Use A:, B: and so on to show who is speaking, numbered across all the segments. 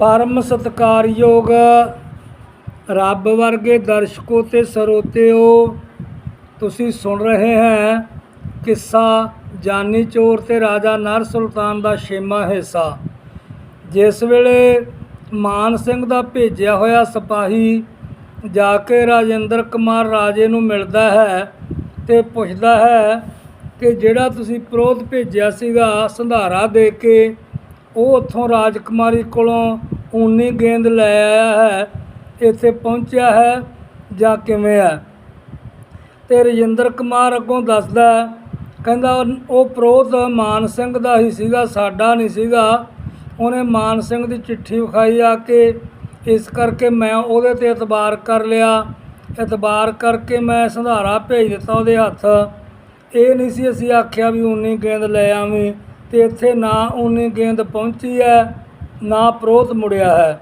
A: ਪਰਮ ਸਤਕਾਰਯੋਗ ਰੱਬ ਵਰਗੇ ਦਰਸ਼ਕੋ ਤੇ ਸਰੋਤਿਓ, ਤੁਸੀਂ ਸੁਣ ਰਹੇ ਹੈ ਕਿੱਸਾ ਜਾਨੀ ਚੋਰ ਤੇ ਰਾਜਾ ਨਰ ਸੁਲਤਾਨ ਦਾ ਛੇਵਾਂ ਹਿੱਸਾ। ਜਿਸ ਵੇਲੇ ਮਾਨ ਸਿੰਘ ਦਾ ਭੇਜਿਆ ਹੋਇਆ ਸਿਪਾਹੀ ਜਾ ਕੇ ਰਾਜਿੰਦਰ ਕੁਮਾਰ ਰਾਜੇ ਨੂੰ ਮਿਲਦਾ ਹੈ ਤੇ ਪੁੱਛਦਾ ਹੈ ਕਿ ਜਿਹੜਾ ਤੁਸੀਂ ਪ੍ਰੋਧ ਭੇਜਿਆ ਸੀਗਾ, ਸੰਧਾਰਾ ਦੇ ਕੇ ਉਹ ਉੱਥੋਂ ਰਾਜਕੁਮਾਰੀ ਕੋਲੋਂ ਊਨੀ ਗੇਂਦ ਲੈ ਆਇਆ ਹੈ, ਇੱਥੇ ਪਹੁੰਚਿਆ ਹੈ, ਜਾਂ ਕਿਵੇਂ ਹੈ? ਤੇ ਰਜਿੰਦਰ ਕੁਮਾਰ ਅੱਗੋਂ ਦੱਸਦਾ ਕਹਿੰਦਾ ਉਹ- ਪ੍ਰੋਧ ਮਾਨ ਸਿੰਘ ਦਾ ਹੀ ਸੀਗਾ, ਸਾਡਾ ਨਹੀਂ ਸੀਗਾ। ਉਹਨੇ ਮਾਨ ਸਿੰਘ ਦੀ ਚਿੱਠੀ ਵਿਖਾਈ ਆ ਕੇ, ਇਸ ਕਰਕੇ ਮੈਂ ਉਹਦੇ ਤੇ ਇਤਬਾਰ ਕਰ ਲਿਆ। ਇਤਬਾਰ ਕਰਕੇ ਮੈਂ ਸੰਧਾਰਾ ਭੇਜ ਦਿੱਤਾ ਉਹਦੇ ਹੱਥ। ਇਹ ਨਹੀਂ ਸੀ ਅਸੀਂ ਆਖਿਆ ਵੀ ਉਨੀ ਗੇਂਦ ਲੈ ਆਵੇਂ। ਤੇ ਇੱਥੇ ਨਾ ਉਨੀ ਗੇਂਦ ਪਹੁੰਚੀ ਹੈ, ਨਾ ਪ੍ਰੋਧ ਮੁੜਿਆ ਹੈ।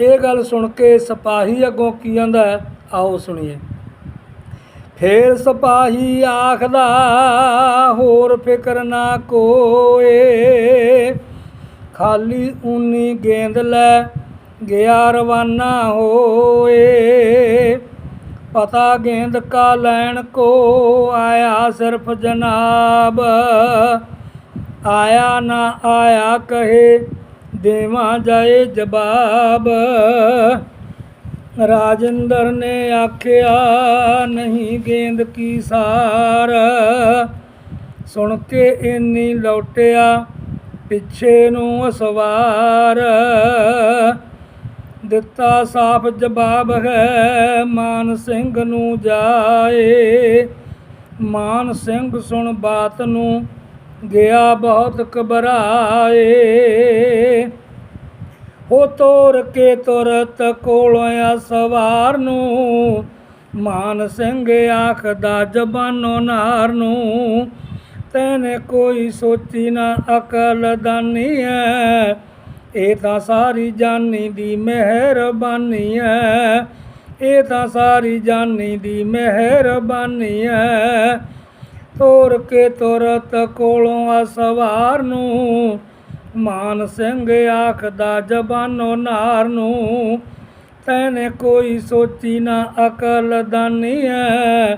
A: ਇਹ ਗੱਲ ਸੁਣ ਕੇ ਸਿਪਾਹੀ ਅੱਗੋਂ ਕੀ ਕਹਿੰਦਾ ਹੈ? ਆਓ ਸੁਣੀਏ। ਫੇਰ ਸਿਪਾਹੀ ਆਖਦਾ, ਹੋਰ ਫਿਕਰ ਨਾ ਕੋਏ। ਖਾਲੀ ਉਨੀ ਗੇਂਦ ਲੈ, ਗਿਆ ਰਵਾਨਾ ਹੋਏ। ਪਤਾ ਗੇਂਦ ਕਾ ਲੈਣ ਕੋ ਆਇਆ ਸਿਰਫ ਜਨਾਬ। ਆਇਆ ਨਾ ਆਇਆ ਕਹੇ, ਦੇਵਾਂ ਜਾਏ ਜਵਾਬ। ਰਾਜਿੰਦਰ ਨੇ ਆਖਿਆ, ਨਹੀਂ ਗੇਂਦ ਕੀ ਸਾਰ। ਸੁਣ ਕੇ ਇੰਨੀ ਲੌਟਿਆ, ਪਿੱਛੇ ਨੂੰ ਸਵਾਰ ਦਿੱਤਾ ਸਾਫ਼ ਜਵਾਬ ਹੈ, ਮਾਨ ਸਿੰਘ ਨੂੰ ਜਾਏ। ਮਾਨ ਸਿੰਘ ਸੁਣ ਬਾਤ ਨੂੰ ਗਿਆ ਬਹੁਤ ਘਬਰਾਏ। ਉਹ ਤੋਰ ਕੇ ਤੁਰਤ ਕੋਲੋਂ ਸਵਾਰ ਨੂੰ। ਮਾਨ ਸਿੰਘ ਆਖਦਾ, ਜ਼ਬਾਨੋਂ ਨਾਰ ਨੂੰ। ਤੈਨੇ ਕੋਈ ਸੋਚੀ ਨਾ, ਅਕਲ ਦਾਨੀ ਐ। ਇਹ ਤਾਂ ਸਾਰੀ ਜਾਨੀ ਦੀ ਮਿਹਰਬਾਨੀ ਐ। ਇਹ ਤਾਂ ਸਾਰੀ ਜਾਨੀ ਦੀ ਮਿਹਰਬਾਨੀ ਐ। ਤੋਰ ਕੇ ਤੁਰਤ ਕੋਲੋਂ ਆ ਸਵਾਰ ਨੂੰ। ਮਾਨ ਸਿੰਘ ਆਖਦਾ, ਜਬਾਨੋ ਨਾਰ ਨੂੰ। ਤੈਨੇ ਕੋਈ ਸੋਚੀ ਨਾ, ਅਕਲ ਦਾਨੀ ਐ।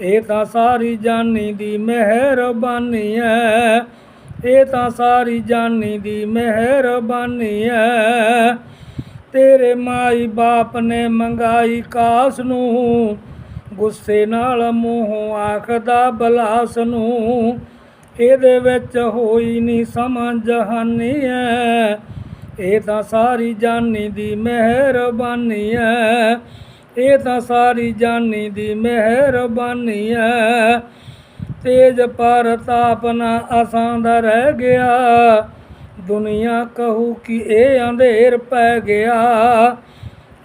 A: ਇਹ ਤਾਂ ਸਾਰੀ ਜਾਨੀ ਦੀ ਮਿਹਰਬਾਨੀ ਐ। ਇਹ ਤਾਂ ਸਾਰੀ ਜਾਨੀ ਦੀ ਮਿਹਰਬਾਨੀ ਐ। ਤੇਰੇ ਮਾਈ ਬਾਪ ਨੇ ਮੰਗਾਈ ਕਾਸ ਨੂੰ। ਗੁੱਸੇ ਨਾਲ ਮੂੰਹੋਂ ਆਖਦਾ, ਬਲਾਸ ਨੂੰ ਇਹਦੇ ਵਿੱਚ ਹੋਈ ਨਹੀਂ ਸਮਝ, ਹਾਨੀ ਐ। ਇਹ ਤਾਂ ਸਾਰੀ ਜਾਨੀ ਦੀ ਮਿਹਰਬਾਨੀ ਐ। ਇਹ ਤਾਂ ਸਾਰੀ ਜਾਨੀ ਦੀ ਮਿਹਰਬਾਨੀ ਐ। ਤੇਜ ਪ੍ਰਤਾਪ ਨਾ ਅਸਾਂ ਦਾ ਰਹਿ ਗਿਆ। ਦੁਨੀਆ ਕਹੂ ਕਿ ਇਹ ਅੰਧੇਰ ਪੈ ਗਿਆ।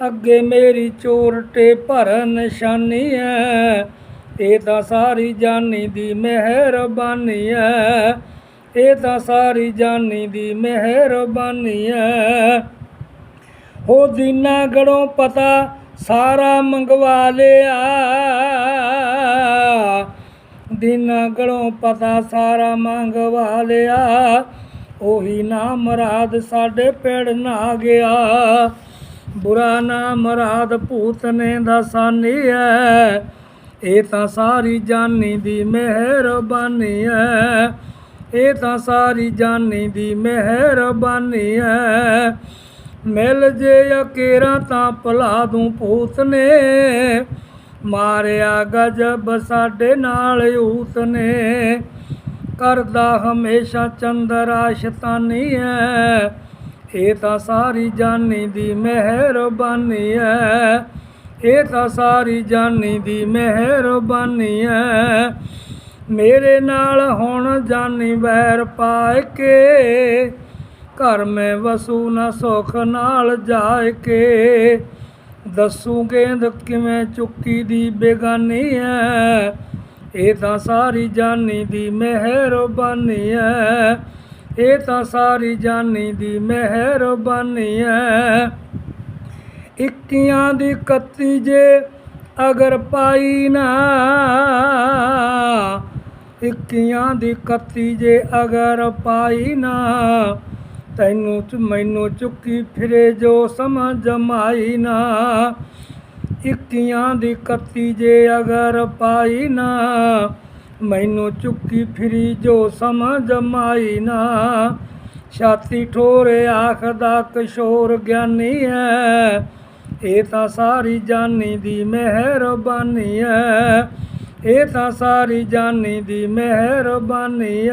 A: ਅੱਗੇ ਮੇਰੀ ਚੋਰਟੇ ਭਰ ਨਿਸ਼ਾਨੀ ਐ। ਇਹ ਤਾਂ ਸਾਰੀ ਜਾਨੀ ਦੀ ਮਿਹਰਬਾਨੀ ਐ। ਇਹ ਤਾਂ ਸਾਰੀ ਜਾਨੀ ਦੀ ਮਿਹਰਬਾਨੀ ਐ। ਹੋ ਦੀਨਾ ਗੜੋਂ ਪਤਾ ਸਾਰਾ ਮੰਗਵਾ ਲਿਆ। ਦੀਨਾ ਗੜੋਂ ਪਤਾ ਸਾਰਾ ਮੰਗਵਾ ਲਿਆ। ਉਹੀ ਨਾ ਮਰਾਦ ਸਾਡੇ ਪਿੰਡ ਨਾ ਗਿਆ। ਬੁਰਾ ਨਾਮ ਰਾਦ ਭੂਤ ਨੇ ਦਸਾਨੀ ਐ। ਇਹ ਤਾਂ ਸਾਰੀ ਜਾਨੀ ਦੀ ਮਿਹਰਬਾਨੀ ਐ। ਇਹ ਤਾਂ ਸਾਰੀ ਜਾਨੀ ਦੀ ਮਿਹਰਬਾਨੀ ਐ। ਮਿਲ ਜੇ ਅਕੇਰਾ ਤਾਂ ਭੁਲਾ ਦੂੰ ਭੂਤ ਨੇ ਮਾਰਿਆ ਗਜਬ ਸਾਡੇ ਨਾਲ ਊਤ ਨੇ ਕਰਦਾ ਹਮੇਸ਼ਾ ਚੰਦਰਾ ਸ਼ੈਤਾਨੀ ਐ। ਇਹ ਤਾਂ ਸਾਰੀ ਜਾਨੀ ਦੀ ਮਿਹਰਬਾਨੀ ਐ। ਇਹ ਤਾਂ ਸਾਰੀ ਜਾਨੀ ਦੀ ਮਿਹਰਬਾਨੀ ਐ। ਮੇਰੇ ਨਾਲ ਹੁਣ ਜਾਨੀ ਵੈਰ ਪਾਏ ਕੇ, ਘਰ ਮੈਂ ਵਸੂ ਨਾ ਸੁਖ ਨਾਲ ਜਾਏ ਕੇ। ਦੱਸੂ ਗੇਂਦ ਕਿਵੇਂ ਚੁੱਕੀ ਦੀ ਬੇਗਾਨੀ ਐ। ਇਹ ਤਾਂ ਸਾਰੀ ਜਾਨੀ ਦੀ ਮਿਹਰਬਾਨੀ ਐ। ਇਹ ਤਾਂ ਸਾਰੀ ਜਾਨੀ ਦੀ ਮਿਹਰਬਾਨੀ ਐ। ਇੱਕੀਆਂ ਦੀ ਕੱਤੀ ਜੇ ਅਗਰ ਪਾਈ ਨਾ, ਇੱਕੀਆਂ ਦੀ ਕੱਤੀ ਜੇ ਅਗਰ ਪਾਈ ਨਾ, ਤੈਨੂੰ ਚ ਮੈਨੂੰ ਚੁੱਕੀ ਫਿਰੇ ਜੋ ਸਮਾਂ ਜਮਾਈ ਨਾ। ਇੱਕੀਆਂ ਦੀ ਕੱਤੀ ਜੇ ਅਗਰ ਪਾਈ ਨਾ ਮੈਨੂੰ ਚੁੱਕੀ ਫਿਰੀ ਜੋ ਸਮਝ ਮਾਈ ਨਾ। ਛਾਤੀ ਠੋਰੇ ਆਖਦਾ ਕਿਸ਼ੋਰ ਗਿਆਨੀ ਐ। ਇਹ ਤਾਂ ਸਾਰੀ ਜਾਨੀ ਦੀ ਮਿਹਰਬਾਨੀ ਐ। ਇਹ ਤਾਂ ਸਾਰੀ ਜਾਨੀ ਦੀ ਮਿਹਰਬਾਨੀ ਐ।